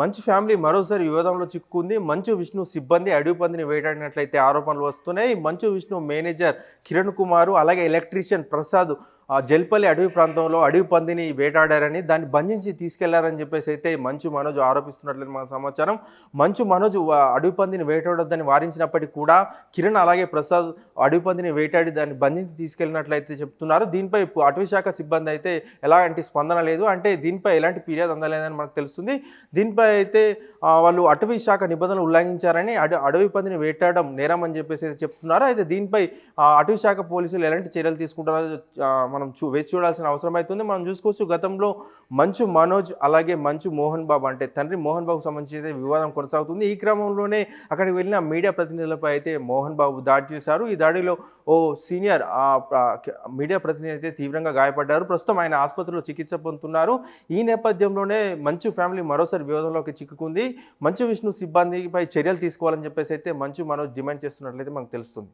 మంచు ఫ్యామిలీ మరోసారి వివాదంలో చిక్కుకుంది. మంచు విష్ణు సిబ్బంది అడవి పందిని వేటాడినట్లయితే ఆరోపణలు వస్తున్నాయి. మంచు విష్ణు మేనేజర్ కిరణ్ కుమార్ అలాగే ఎలక్ట్రీషియన్ ప్రసాద్ జల్పల్లి అడవి ప్రాంతంలో అడవి పందిని వేటాడారని దాన్ని బంధించి తీసుకెళ్ళారని చెప్పేసి అయితే మంచు మనోజ్ ఆరోపిస్తున్నట్లు మన సమాచారం. మంచు మనోజ్ అడవి పందిని వేటాడొద్దని వారించినప్పటికీ కూడా కిరణ్ అలాగే ప్రసాద్ అడవి పందిని వేటాడి దాన్ని బంధించి తీసుకెళ్ళినట్లయితే చెప్తున్నారు. దీనిపై అటవీ శాఖ సిబ్బంది అయితే ఎలాంటి స్పందన లేదు. అంటే దీనిపై ఎలాంటి ఫిర్యాదు అందలేదని మనకు తెలుస్తుంది. దీనిపై అయితే వాళ్ళు అటవీ శాఖ నిబంధనలు ఉల్లంఘించారని అడవి పందిని వేటాడడం నేరం అని చెప్పేసి అయితే చెప్తున్నారు. అయితే దీనిపై అటవీ శాఖ పోలీసులు ఎలాంటి చర్యలు తీసుకుంటారో మనం చూ వేచి చూడాల్సిన అవసరం అవుతుంది మనం చూసుకోవచ్చు గతంలో మంచు మనోజ్ అలాగే మంచు మోహన్ బాబు అంటే తండ్రి మోహన్ బాబుకు సంబంధించి అయితే వివాదం కొనసాగుతుంది. ఈ క్రమంలోనే అక్కడికి వెళ్ళిన మీడియా ప్రతినిధులపై అయితే మోహన్ బాబు దాడి చేశారు. ఈ దాడిలో ఓ సీనియర్ ఆ, మీడియా ప్రతినిధి అయితే తీవ్రంగా గాయపడ్డారు. ప్రస్తుతం ఆయన ఆసుపత్రిలో చికిత్స పొందుతున్నారు. ఈ నేపథ్యంలోనే మంచు ఫ్యామిలీ మరోసారి వివాదంలోకి చిక్కుకుంది. మంచు విష్ణు సిబ్బందిపై చర్యలు తీసుకోవాలని చెప్పేసి అయితే మంచు మనోజ్ డిమాండ్ చేస్తున్నట్లయితే మనకు తెలుస్తుంది.